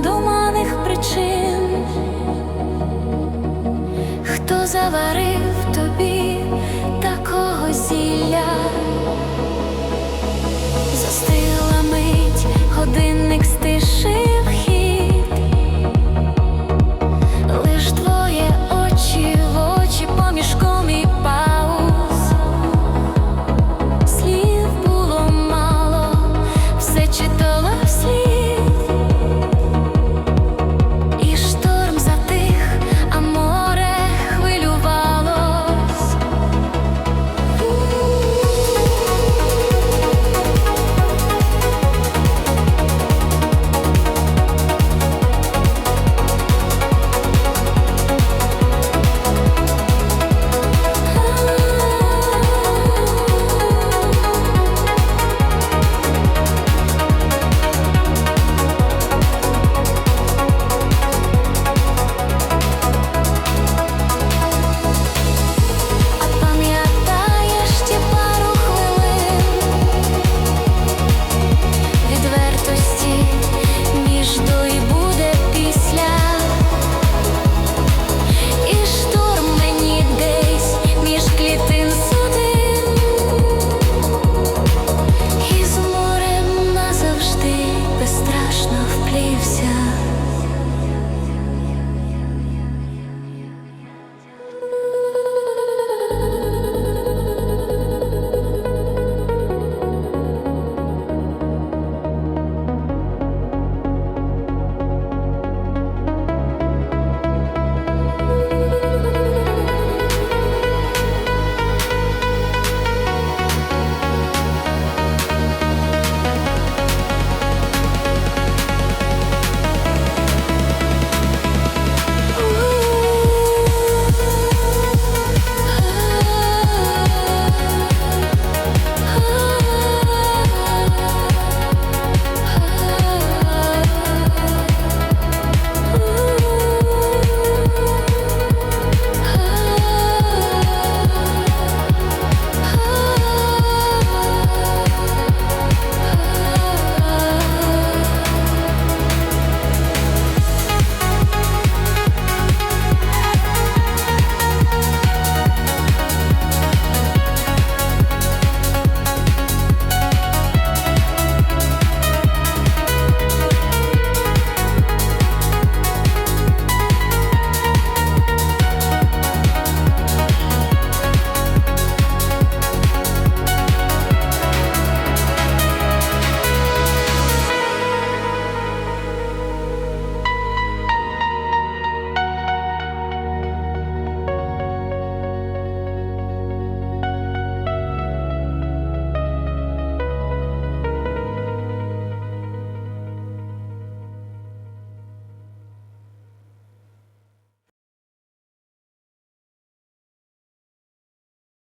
надуманих причин, хто заварив тобі такого зілля, застила мить годинник.